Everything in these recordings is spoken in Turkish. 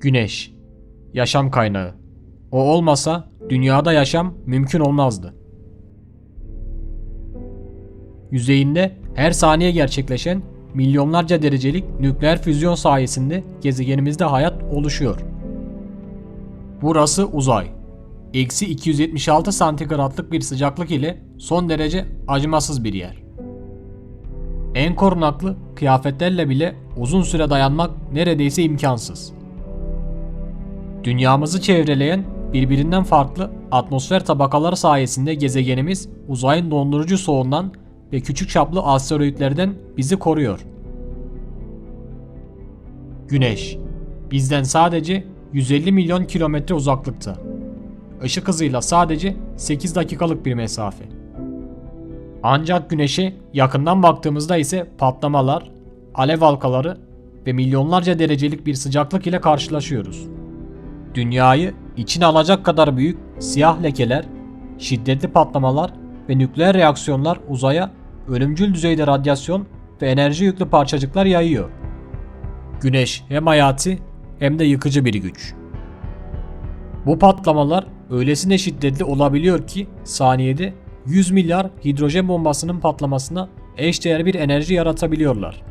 Güneş. Yaşam kaynağı. O olmasa dünyada yaşam mümkün olmazdı. Yüzeyinde her saniye gerçekleşen milyonlarca derecelik nükleer füzyon sayesinde gezegenimizde hayat oluşuyor. Burası uzay. Eksi 276 santigratlık bir sıcaklık ile son derece acımasız bir yer. En korunaklı kıyafetlerle bile uzun süre dayanmak neredeyse imkansız. Dünyamızı çevreleyen birbirinden farklı atmosfer tabakaları sayesinde gezegenimiz uzayın dondurucu soğuğundan ve küçük çaplı asteroidlerden bizi koruyor. Güneş bizden sadece 150 milyon kilometre uzaklıkta. Işık hızıyla sadece 8 dakikalık bir mesafe. Ancak güneşe yakından baktığımızda ise patlamalar, alev halkaları ve milyonlarca derecelik bir sıcaklık ile karşılaşıyoruz. Dünyayı içine alacak kadar büyük siyah lekeler, şiddetli patlamalar ve nükleer reaksiyonlar uzaya ölümcül düzeyde radyasyon ve enerji yüklü parçacıklar yayıyor. Güneş hem hayati hem de yıkıcı bir güç. Bu patlamalar öylesine şiddetli olabiliyor ki saniyede 100 milyar hidrojen bombasının patlamasına eşdeğer bir enerji yaratabiliyorlar.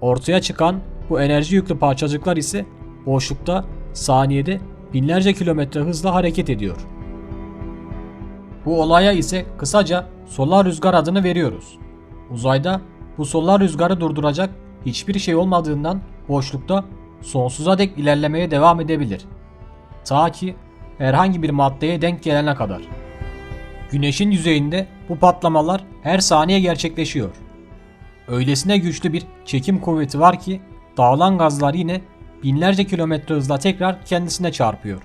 Ortaya çıkan bu enerji yüklü parçacıklar ise boşlukta saniyede binlerce kilometre hızla hareket ediyor. Bu olaya ise kısaca solar rüzgar adını veriyoruz. Uzayda bu solar rüzgarı durduracak hiçbir şey olmadığından boşlukta sonsuza dek ilerlemeye devam edebilir. Ta ki herhangi bir maddeye denk gelene kadar. Güneşin yüzeyinde bu patlamalar her saniye gerçekleşiyor. Öylesine güçlü bir çekim kuvveti var ki dağılan gazlar yine binlerce kilometre hızla tekrar kendisine çarpıyor.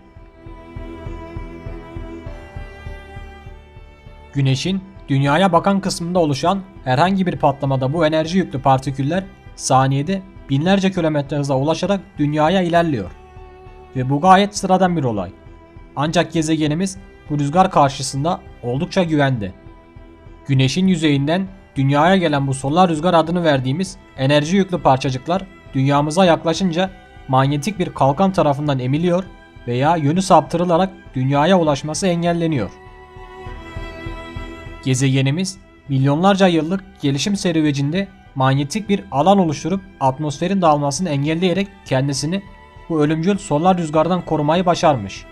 Güneşin dünyaya bakan kısmında oluşan herhangi bir patlamada bu enerji yüklü partiküller saniyede binlerce kilometre hıza ulaşarak dünyaya ilerliyor. Ve bu gayet sıradan bir olay. Ancak gezegenimiz bu rüzgar karşısında oldukça güvende. Güneşin yüzeyinden dünyaya gelen bu solar rüzgar adını verdiğimiz enerji yüklü parçacıklar dünyamıza yaklaşınca manyetik bir kalkan tarafından emiliyor veya yönü saptırılarak dünyaya ulaşması engelleniyor. Gezegenimiz milyonlarca yıllık gelişim serüvecinde manyetik bir alan oluşturup atmosferin dağılmasını engelleyerek kendisini bu ölümcül solar rüzgardan korumayı başarmış.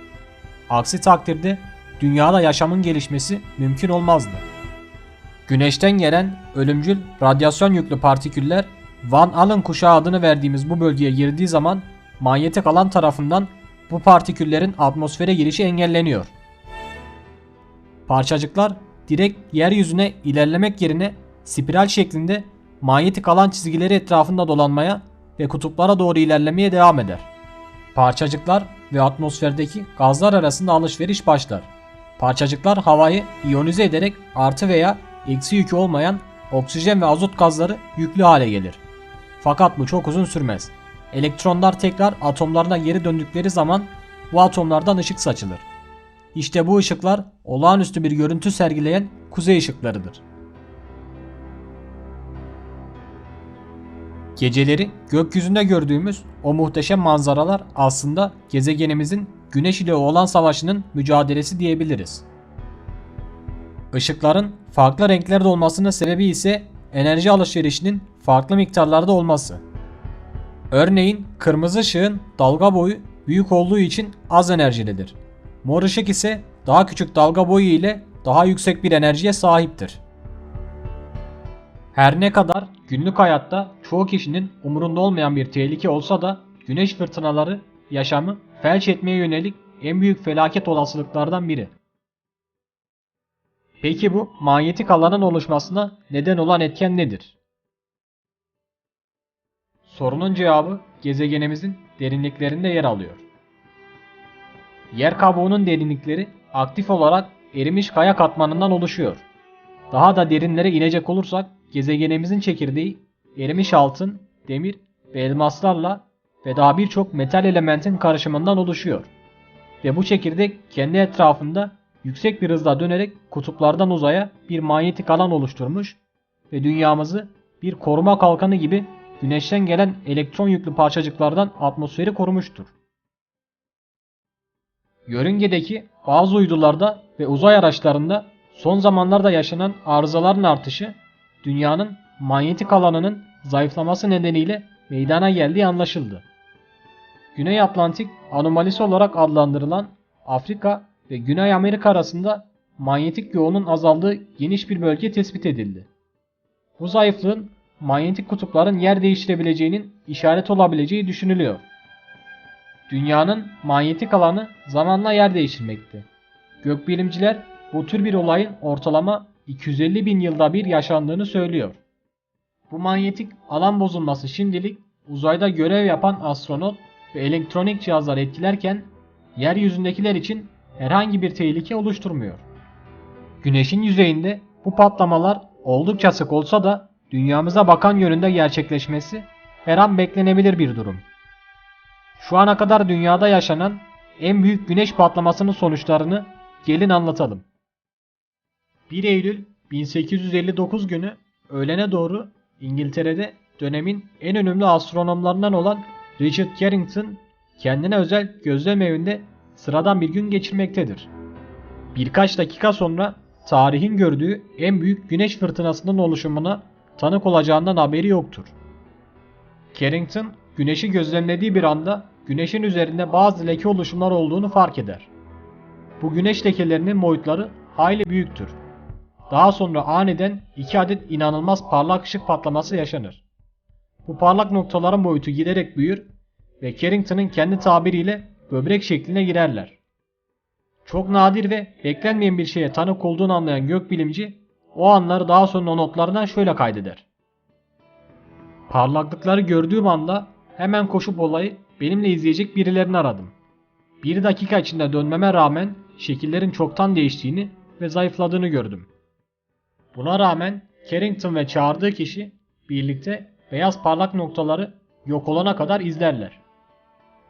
Aksi takdirde dünyada yaşamın gelişmesi mümkün olmazdı. Güneşten gelen ölümcül radyasyon yüklü partiküller Van Allen kuşağı adını verdiğimiz bu bölgeye girdiği zaman manyetik alan tarafından bu partiküllerin atmosfere girişi engelleniyor. Parçacıklar direkt yeryüzüne ilerlemek yerine spiral şeklinde manyetik alan çizgileri etrafında dolanmaya ve kutuplara doğru ilerlemeye devam eder. Parçacıklar ve atmosferdeki gazlar arasında alışveriş başlar. Parçacıklar havayı iyonize ederek artı veya eksi yükü olmayan oksijen ve azot gazları yüklü hale gelir. Fakat bu çok uzun sürmez. Elektronlar tekrar atomlarına geri döndükleri zaman bu atomlardan ışık saçılır. İşte bu ışıklar olağanüstü bir görüntü sergileyen kuzey ışıklarıdır. Geceleri gökyüzünde gördüğümüz o muhteşem manzaralar aslında gezegenimizin güneş ile olan savaşının mücadelesi diyebiliriz. Işıkların farklı renklerde olmasının sebebi ise enerji alışverişinin farklı miktarlarda olması. Örneğin kırmızı ışığın dalga boyu büyük olduğu için az enerjilidir. Mor ışık ise daha küçük dalga boyu ile daha yüksek bir enerjiye sahiptir. Her ne kadar günlük hayatta çoğu kişinin umurunda olmayan bir tehlike olsa da güneş fırtınaları yaşamı felç etmeye yönelik en büyük felaket olasılıklardan biri. Peki bu manyetik alanın oluşmasına neden olan etken nedir? Sorunun cevabı gezegenimizin derinliklerinde yer alıyor. Yer kabuğunun derinlikleri aktif olarak erimiş kaya katmanından oluşuyor. Daha da derinlere inecek olursak gezegenimizin çekirdeği erimiş altın, demir ve elmaslarla ve daha birçok metal elementin karışımından oluşuyor. Ve bu çekirdek kendi etrafında yüksek bir hızla dönerek kutuplardan uzaya bir manyetik alan oluşturmuş ve dünyamızı bir koruma kalkanı gibi güneşten gelen elektron yüklü parçacıklardan atmosferi korumuştur. Yörüngedeki bazı uydularda ve uzay araçlarında son zamanlarda yaşanan arızaların artışı dünyanın manyetik alanının zayıflaması nedeniyle meydana geldiği anlaşıldı. Güney Atlantik anomalisi olarak adlandırılan Afrika ve Güney Amerika arasında manyetik yoğunun azaldığı geniş bir bölge tespit edildi. Bu zayıflığın manyetik kutupların yer değiştirebileceğinin işareti olabileceği düşünülüyor. Dünyanın manyetik alanı zamanla yer değiştirmekte. Gökbilimciler bu tür bir olayın ortalama 250 bin yılda bir yaşandığını söylüyor. Bu manyetik alan bozulması şimdilik uzayda görev yapan astronot ve elektronik cihazlar etkilerken yeryüzündekiler için herhangi bir tehlike oluşturmuyor. Güneşin yüzeyinde bu patlamalar oldukça sık olsa da dünyamıza bakan yönünde gerçekleşmesi her an beklenebilir bir durum. Şu ana kadar dünyada yaşanan en büyük güneş patlamasının sonuçlarını gelin anlatalım. 1 Eylül 1859 günü öğlene doğru İngiltere'de dönemin en önemli astronomlarından olan Richard Carrington kendine özel gözlem evinde sıradan bir gün geçirmektedir. Birkaç dakika sonra tarihin gördüğü en büyük güneş fırtınasının oluşumuna tanık olacağından haberi yoktur. Carrington güneşi gözlemlediği bir anda güneşin üzerinde bazı leke oluşumlar olduğunu fark eder. Bu güneş lekelerinin boyutları hayli büyüktür. Daha sonra aniden iki adet inanılmaz parlak ışık patlaması yaşanır. Bu parlak noktaların boyutu giderek büyür ve Carrington'ın kendi tabiriyle böbrek şekline girerler. Çok nadir ve beklenmeyen bir şeye tanık olduğunu anlayan gökbilimci o anları daha sonra notlarına şöyle kaydeder. Parlaklıkları gördüğüm anda hemen koşup olayı benimle izleyecek birilerini aradım. Bir dakika içinde dönmeme rağmen şekillerin çoktan değiştiğini ve zayıfladığını gördüm. Buna rağmen Carrington ve çağırdığı kişi birlikte beyaz parlak noktaları yok olana kadar izlerler.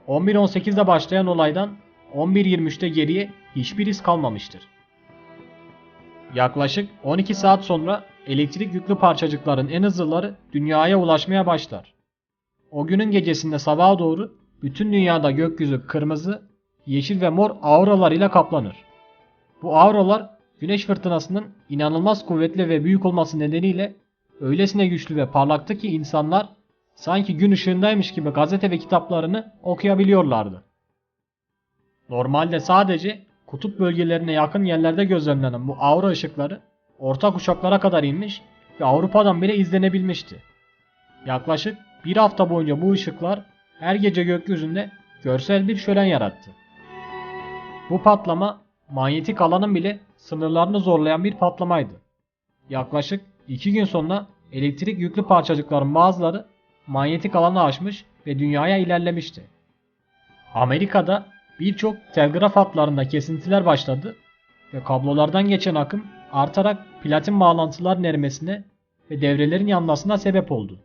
11.18'de başlayan olaydan 11.23'te geriye hiçbir iz kalmamıştır. Yaklaşık 12 saat sonra elektrik yüklü parçacıkların en hızlıları dünyaya ulaşmaya başlar. O günün gecesinde sabaha doğru bütün dünyada gökyüzü kırmızı, yeşil ve mor auralar ile kaplanır. Bu auralar güneş fırtınasının inanılmaz kuvvetli ve büyük olması nedeniyle öylesine güçlü ve parlaktı ki insanlar sanki gün ışığındaymış gibi gazete ve kitaplarını okuyabiliyorlardı. Normalde sadece kutup bölgelerine yakın yerlerde gözlemlenen bu aura ışıkları ortak uçaklara kadar inmiş ve Avrupa'dan bile izlenebilmişti. Yaklaşık bir hafta boyunca bu ışıklar her gece gökyüzünde görsel bir şölen yarattı. Bu patlama manyetik alanın bile sınırlarını zorlayan bir patlamaydı. Yaklaşık 2 gün sonra elektrik yüklü parçacıkların bazıları manyetik alanı aşmış ve dünyaya ilerlemişti. Amerika'da birçok telgraf hatlarında kesintiler başladı ve kablolardan geçen akım artarak platin bağlantıların erimesine ve devrelerin yanmasına sebep oldu.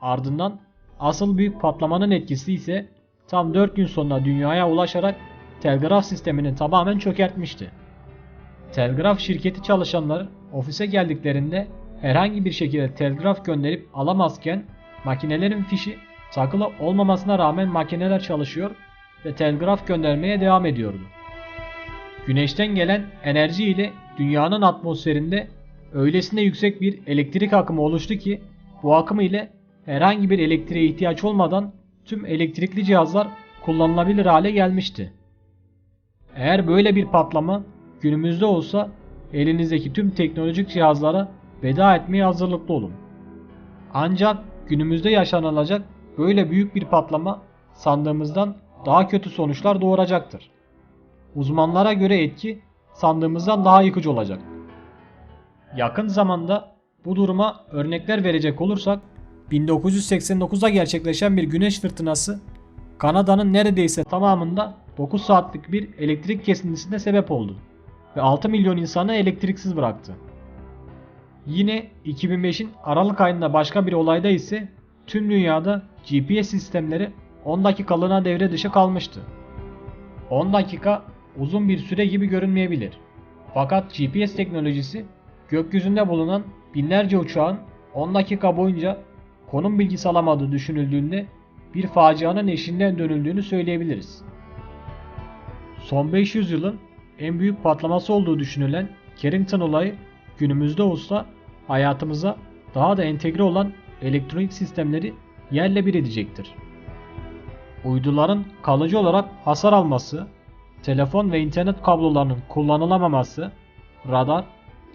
Ardından asıl büyük patlamanın etkisi ise tam 4 gün sonra dünyaya ulaşarak telgraf sistemini tamamen çökertmişti. Telgraf şirketi çalışanları ofise geldiklerinde herhangi bir şekilde telgraf gönderip alamazken makinelerin fişi takılı olmamasına rağmen makineler çalışıyor ve telgraf göndermeye devam ediyordu. Güneşten gelen enerji ile dünyanın atmosferinde öylesine yüksek bir elektrik akımı oluştu ki bu akım ile herhangi bir elektriğe ihtiyaç olmadan tüm elektrikli cihazlar kullanılabilir hale gelmişti. Eğer böyle bir patlama günümüzde olsa elinizdeki tüm teknolojik cihazlara veda etmeye hazırlıklı olun. Ancak günümüzde yaşanılacak böyle büyük bir patlama sandığımızdan daha kötü sonuçlar doğuracaktır. Uzmanlara göre etki sandığımızdan daha yıkıcı olacak. Yakın zamanda bu duruma örnekler verecek olursak 1989'da gerçekleşen bir güneş fırtınası Kanada'nın neredeyse tamamında 9 saatlik bir elektrik kesintisine sebep oldu ve 6 milyon insanı elektriksiz bıraktı. Yine 2005'in Aralık ayında başka bir olayda ise tüm dünyada GPS sistemleri 10 dakikalığına devre dışı kalmıştı. 10 dakika uzun bir süre gibi görünmeyebilir. Fakat GPS teknolojisi gökyüzünde bulunan binlerce uçağın 10 dakika boyunca konum bilgisi alamadığı düşünüldüğünde bir facianın eşiğinden dönüldüğünü söyleyebiliriz. Son 500 yılın en büyük patlaması olduğu düşünülen Carrington olayı günümüzde olsa hayatımıza daha da entegre olan elektronik sistemleri yerle bir edecektir. Uyduların kalıcı olarak hasar alması, telefon ve internet kablolarının kullanılamaması, radar,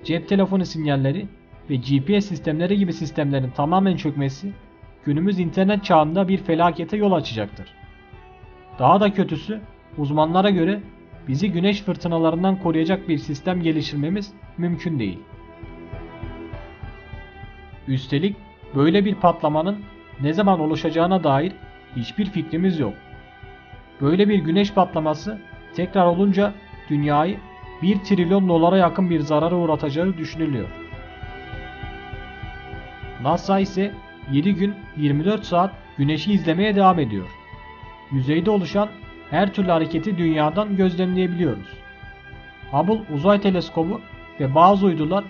cep telefonu sinyalleri ve GPS sistemleri gibi sistemlerin tamamen çökmesi günümüz internet çağında bir felakete yol açacaktır. Daha da kötüsü uzmanlara göre bizi güneş fırtınalarından koruyacak bir sistem geliştirmemiz mümkün değil. Üstelik böyle bir patlamanın ne zaman oluşacağına dair hiçbir fikrimiz yok. Böyle bir güneş patlaması tekrar olunca dünyayı 1 trilyon dolara yakın bir zarara uğratacağı düşünülüyor. NASA ise 7 gün 24 saat güneşi izlemeye devam ediyor. Yüzeyde oluşan her türlü hareketi dünyadan gözlemleyebiliyoruz. Hubble uzay teleskobu ve bazı uydular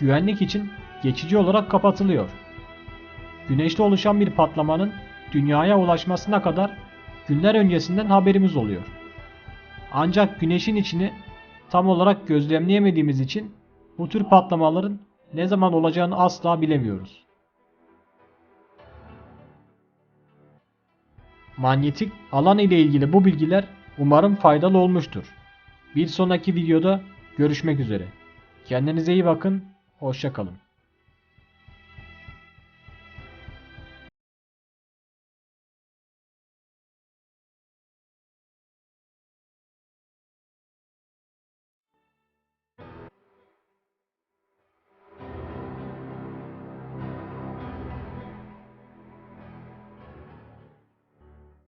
güvenlik için geçici olarak kapatılıyor. Güneşte oluşan bir patlamanın dünyaya ulaşmasına kadar günler öncesinden haberimiz oluyor. Ancak güneşin içini tam olarak gözlemleyemediğimiz için bu tür patlamaların ne zaman olacağını asla bilemiyoruz. Manyetik alan ile ilgili bu bilgiler umarım faydalı olmuştur. Bir sonraki videoda görüşmek üzere. Kendinize iyi bakın, hoşçakalın.